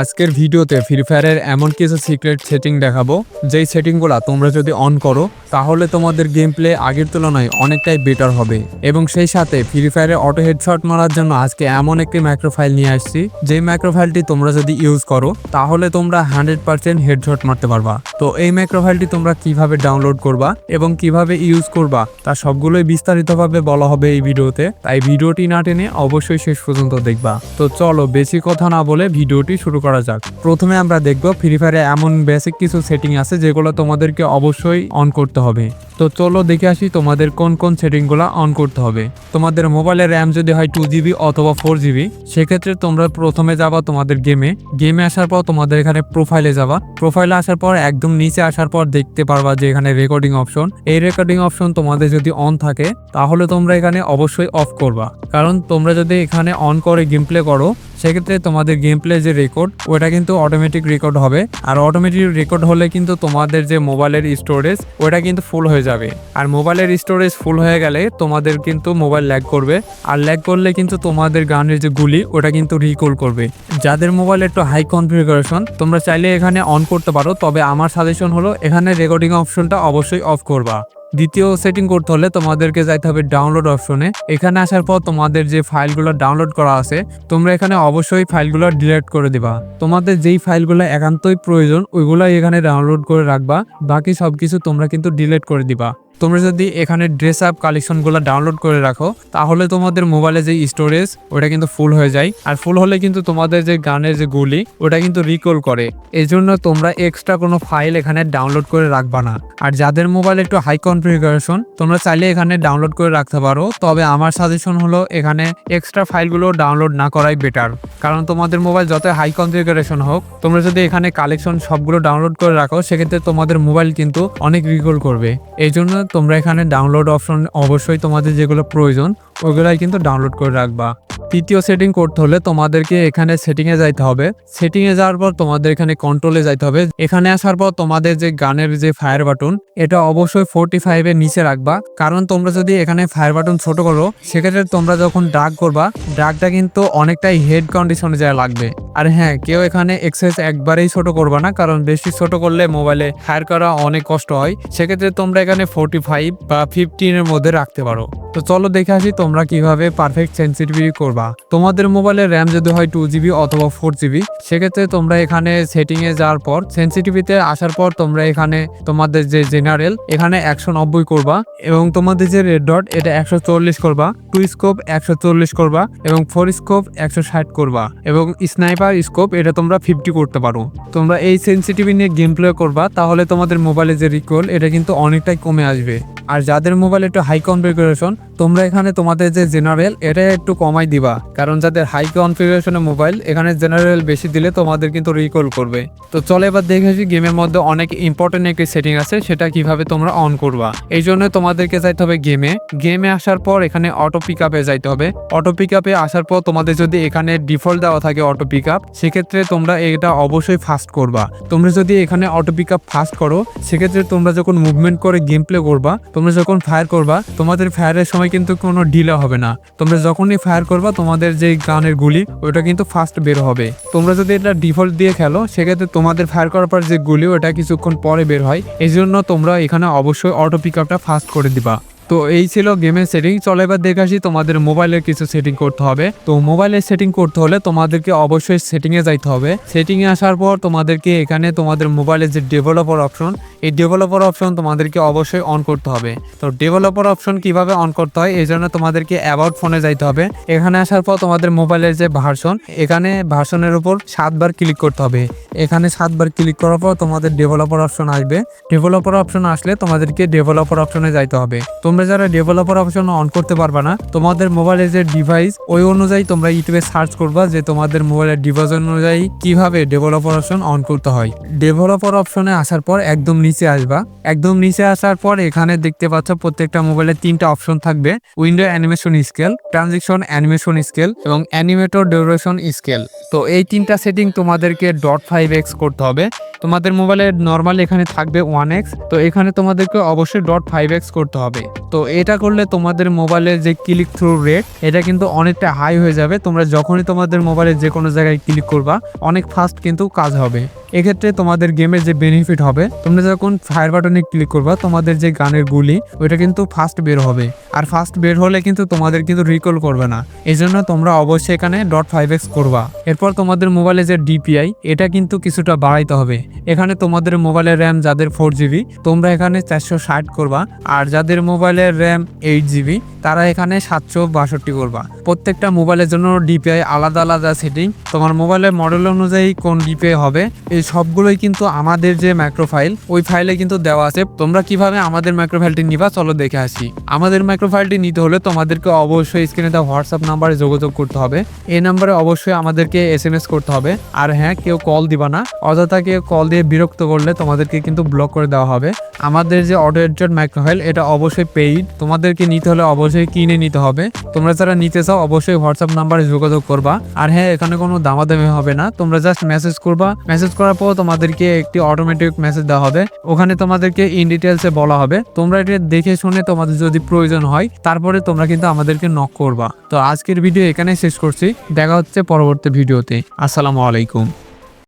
আজকের ভিডিওতে ফ্রি ফায়ারের এমন কিছু সিক্রেট সেটিং দেখাবো। যেই সেটিংগুলো তোমরা যদি অন করো, তাহলে তোমাদের গেম প্লে আগের তুলনায় অনেকটাই বেটার হবে। এবং সেই সাথে ফ্রি ফায়ারে অটো হেডশট মারার জন্য আজকে এমন একটি মাইক্রোফাইল নিয়ে আসছি। যে মাইক্রোফাইলটি তোমরা যদি ইউজ করো, তাহলে তোমরা হান্ড্রেড পার্সেন্ট হেডশট মারতে পারবা। তো এই মাইক্রোফাইলটি তোমরা কীভাবে ডাউনলোড করবা এবং কীভাবে ইউজ করবা, তা সবগুলোই বিস্তারিতভাবে বলা হবে এই ভিডিওতে। তাই ভিডিওটি না টেনে অবশ্যই শেষ পর্যন্ত দেখবা। তো চলো বেশি কথা না বলে ভিডিওটি শুরু করা যাক। প্রথমে আমরা দেখব ফ্রি ফায়ারে এমন বেসিক কিছু সেটিং আছে যেগুলো তোমাদেরকে অবশ্যই অন করতে হবে। তো চলো দেখে আসি তোমাদের কোন কোন সেটিংগুলো অন করতে হবে। তোমাদের মোবাইলের র্যাম যদি হয় টু জিবি অথবা ফোর জিবি সেক্ষেত্রে তোমরা প্রথমে যাবা তোমাদের গেমে গেমে আসার পর তোমাদের এখানে প্রোফাইলে যাবা। প্রোফাইলে আসার পর একদম নিচে আসার পর দেখতে পারবা যে এখানে রেকর্ডিং অপশন এই রেকর্ডিং অপশন তোমাদের যদি অন থাকে, তাহলে তোমরা এখানে অবশ্যই অফ করবা। কারণ তোমরা যদি এখানে অন করে গেম প্লে করো, সেক্ষেত্রে তোমাদের গেম প্লে যে রেকর্ড ওটা কিন্তু অটোমেটিক রেকর্ড হবে। আর অটোমেটিক রেকর্ড হলে কিন্তু তোমাদের যে মোবাইলের স্টোরেজ ওটা কিন্তু ফুল হয়ে যাবে। আর মোবাইলের স্টোরেজ ফুল হয়ে গেলে তোমাদের কিন্তু মোবাইল ল্যাগ করবে। আর ল্যাগ করলে কিন্তু তোমাদের গানের যে গুলি, ওটা কিন্তু রিকল করবে। যাদের মোবাইল একটু হাই কনফিগারেশন তোমরা চাইলে এখানে অন করতে পারো। তবে আমার সাজেশন হলো, এখানে রেকর্ডিং অপশনটা অবশ্যই অফ করবা। দ্বিতীয় সেটিং করতে হলে তোমাদেরকে যাইতে হবে ডাউনলোড অপশনে এখানে আসার পর তোমাদের যে ফাইলগুলো ডাউনলোড করা আছে, তোমরা এখানে অবশ্যই ফাইলগুলো ডিলেট করে দিবা। তোমাদের যেই ফাইলগুলো একান্তই প্রয়োজন ওইগুলো এখানে ডাউনলোড করে রাখবা। বাকি সবকিছু তোমরা কিন্তু ডিলিট করে দিবা। তোমরা যদি এখানে ড্রেস আপ কালেকশনগুলো ডাউনলোড করে রাখো, তাহলে তোমাদের মোবাইলে যে স্টোরেজ ওটা কিন্তু ফুল হয়ে যায়। আর ফুল হলে কিন্তু তোমাদের যে গানের যে গুলি, ওটা কিন্তু রিকল করে। এই জন্য তোমরা এক্সট্রা কোনো ফাইল এখানে ডাউনলোড করে রাখবা না। আর যাদের মোবাইল একটু হাই কনফিগারেশন তোমরা চাইলে এখানে ডাউনলোড করে রাখতে পারো। তবে আমার সাজেশন হলো এখানে এক্সট্রা ফাইলগুলো ডাউনলোড না করাই বেটার কারণ তোমাদের মোবাইল যত হাই কনফিগারেশন হোক, তোমরা যদি এখানে কালেকশন সবগুলো ডাউনলোড করে রাখো, সেক্ষেত্রে তোমাদের মোবাইল কিন্তু অনেক রিকল করবে। এই জন্য তোমরা এখানে ডাউনলোড অপশন অবশ্যই তোমাদের যেগুলো প্রয়োজন ওইগুলাই কিন্তু ডাউনলোড করে রাখবা। তৃতীয় সেটিং করতে হলে তোমাদেরকে এখানে সেটিংয়ে যাইতে হবে। সেটিংয়ে যাওয়ার পর তোমাদের এখানে কন্ট্রোলে যাইতে হবে। এখানে আসার পর তোমাদের যে গানের যে ফায়ার বাটন এটা অবশ্যই ফোরটি ফাইভের নিচে রাখবা। কারণ তোমরা যদি এখানে ফায়ার বাটন ছোট করো, সেক্ষেত্রে তোমরা যখন ডাক করবা ড্রাগটা কিন্তু অনেকটাই হেড কন্ডিশনে যায় লাগবে। আর হ্যাঁ কেউ এখানে এক্সারসাইজ একবারেই ছোট করবে না, কারণ বেশি ছোট করলে মোবাইলে ফায়ার করা অনেক কষ্ট হয়। সেক্ষেত্রে তোমরা এখানে ফোরটি ফাইভ বা ফিফটিনের মধ্যে রাখতে পারো। তো চলো দেখে আসি তোমরা কীভাবে পারফেক্ট সেন্সিটিভিটি করবা। তোমাদের মোবাইলের র্যাম যদি হয় টু জিবি অথবা ফোর জিবি সেক্ষেত্রে তোমরা এখানে সেটিংয়ে যাওয়ার পর সেন্সিটিভিতে আসার পর তোমরা এখানে তোমাদের যে জেনারেল এখানে একশো নব্বই করবা এবং তোমাদের যে রেড ডট এটা একশো চল্লিশ করবা টু স্কোপ একশো চল্লিশ করবা এবং ফোর স্কোপ একশো ষাট করবা এবং স্নাইপার স্কোপ, এটা তোমরা ফিফটি করতে পারো। তোমরা এই সেন্সিটিভি নিয়ে গেম প্লে করবা, তাহলে তোমাদের মোবাইলে যে রিকল এটা কিন্তু অনেকটাই কমে আসবে। আর যাদের মোবাইল একটু হাই কনফিগারেশন তোমরা এখানে তোমাদের যে জেনারেল এটা একটু কমাই দিবা। কারণ যাদের হাই কনফিগারেশনের মোবাইল এখানে জেনারেল বেশি দিলে তোমাদের কিন্তু রিকল করবে। তো চলে এবার দেখে আসি গেমের মধ্যে অনেক ইম্পর্টেন্ট একটি সেটিং আছে, সেটা কীভাবে তোমরা অন করবা। এই জন্য তোমাদেরকে যাইতে হবে গেমে গেমে আসার পর এখানে অটো পিক আপে যাইতে হবে। অটো পিক আপে আসার পর তোমাদের যদি এখানে ডিফল্ট দেওয়া থাকে অটো পিক আপ সেক্ষেত্রে তোমরা এটা অবশ্যই ফাস্ট করবা। তোমরা যদি এখানে অটো পিক আপ ফাস্ট করো, সেক্ষেত্রে তোমরা যখন মুভমেন্ট করে গেম প্লে করবা, তোমরা যখন ফায়ার করবা, তোমাদের ফায়ারের সময় কিন্তু কোনো ডিলে হবে না। তোমরা যখনই ফায়ার করবা, তোমাদের যে গানের গুলি, ওটা কিন্তু ফাস্ট বের হবে। তোমরা যদি এটা ডিফল্ট দিয়ে খেলো, সেক্ষেত্রে তোমাদের ফায়ার করার পর যে গুলি, ওটা কিছুক্ষণ পরে বের হয়। এই জন্য তোমরা এখানে অবশ্যই অটো পিক আপটা ফাস্ট করে দিবা। তো এই ছিল গেমের সেটিং চলো এবার দেখে আসি তোমাদের মোবাইলের কিছু সেটিং করতে হবে। তো মোবাইলের সেটিং করতে হলে তোমাদেরকে অবশ্যই সেটিংয়ে যাইতে হবে। সেটিংয়ে আসার পর তোমাদেরকে এখানে তোমাদের মোবাইলের যে ডেভেলপার অপশন এই ডেভেলপার অপশন তোমাদেরকে অবশ্যই অন করতে হবে। তো ডেভেলপার অপশন কীভাবে অন করতে হয়, এই জন্য তোমাদেরকে অ্যাবাউট ফোনে যাইতে হবে। এখানে আসার পর তোমাদের মোবাইলের যে ভার্সন এখানে ভার্সনের উপর সাতবার ক্লিক করতে হবে। এখানে সাতবার ক্লিক করার পর তোমাদের ডেভেলপার অপশন আসবে। ডেভেলপার অপশন আসলে তোমাদেরকে ডেভেলপার অপশনে যাইতে হবে। তোমরা যারা ডেভেলপার অপশন অন করতে পারবে না, তোমাদের মোবাইলের যে ডিভাইস ওই অনুযায়ী তোমরা ইউটিউবে সার্চ করবা যে তোমাদের মোবাইলের ডিভাইস অনুযায়ী কীভাবে ডেভেলপার অপশন অন করতে হয়। ডেভেলপার অপশনে আসার পর একদম নিচে আসবা। একদম নিচে আসার পর এখানে দেখতে পাচ্ছ প্রত্যেকটা মোবাইলে তিনটা অপশন থাকবে। Window animation scale transition animation scale এবং অ্যানিমেটর ডিউরেশন স্কেল তো এই তিনটা সেটিং তোমাদেরকে ডট ফাইভ ফাইভ এক্স করতে হবে। তোমাদের মোবাইলে নর্মাল এখানে থাকবে ওয়ান এক্স তো এখানে তোমাদেরকে অবশ্যই ডট ফাইভ এক্স করতে হবে। তো এটা করলে তোমাদের মোবাইলের যে ক্লিক থ্রু রেট এটা কিন্তু অনেকটা হাই হয়ে যাবে। তোমরা যখনই তোমাদের মোবাইলে যে কোনো জায়গায় ক্লিক করবা, অনেক ফাস্ট কিন্তু কাজ হবে। এক্ষেত্রে তোমাদের গেমের যে বেনিফিট হবে, তোমরা যখন ফায়ার বাটনে ক্লিক করবা, তোমাদের যে গানের গুলি, ওইটা কিন্তু ফাস্ট বের হবে। আর ফাস্ট বের হলে কিন্তু তোমাদের কিন্তু রিকল করবে না। এই জন্য তোমরা অবশ্যই এখানে ডট ফাইভ এক্স করবা। এরপর তোমাদের মোবাইলে যে ডিপিআই এটা কিন্তু কিছুটা বাড়াইতে হবে। এখানে তোমাদের মোবাইলের র্যাম যাদের ফোর জিবি তোমরা এখানে চারশো ষাট করবা। আর যাদের মোবাইলের র্যাম এইট জিবি তারা এখানে সাতশো বাষট্টি করবা। প্রত্যেকটা মোবাইলের জন্য ডিপিআই আলাদা আলাদা সেটিং তোমার মোবাইলের মডেল অনুযায়ী কোন ডিপিআই হবে, এই সবগুলোই কিন্তু আমাদের যে ম্যাক্রো ফাইল ওই ফাইলে কিন্তু দেওয়া আছে। তোমরা কীভাবে আমাদের ম্যাক্রো ফাইলটি নিবা, চলো দেখে আসি। আমাদের ম্যাক্রো ফাইলটি নিতে হলে তোমাদেরকে অবশ্যই স্ক্রিনে দেওয়া হোয়াটসঅ্যাপ নাম্বারে যোগাযোগ করতে হবে। এই নাম্বারে অবশ্যই আমাদেরকে এস এম এস করতে হবে। আর হ্যাঁ কেউ কল দিবা না। অযথা কেউ কল দিয়ে বিরক্ত করলে তোমাদেরকে কিন্তু ব্লক করে দেওয়া হবে। আমাদের যে অটো এডিটর মাইক্রো ফাইল এটা অবশ্যই পেইড তোমাদেরকে নিতে হলে অবশ্যই কিনে নিতে হবে। তোমরা যারা নিতে চাও, অবশ্যই হোয়াটসঅ্যাপ নাম্বারে যোগাযোগ করবা। আর হ্যাঁ এখানে কোনো দামাদামি হবে না। তোমরা জাস্ট মেসেজ করবা। মেসেজ করার পর তোমাদেরকে একটি অটোমেটিক মেসেজ দেওয়া হবে। ওখানে তোমাদেরকে ইন ডিটেলসে বলা হবে। তোমরা এটা দেখে শুনে তোমাদের যদি প্রয়োজন হয়, তারপরে তোমরা কিন্তু আমাদেরকে নক করবা। তো আজকের ভিডিও এখানে শেষ করছি। দেখা হচ্ছে পরবর্তী ভিডিওতে আসসালামু আলাইকুম।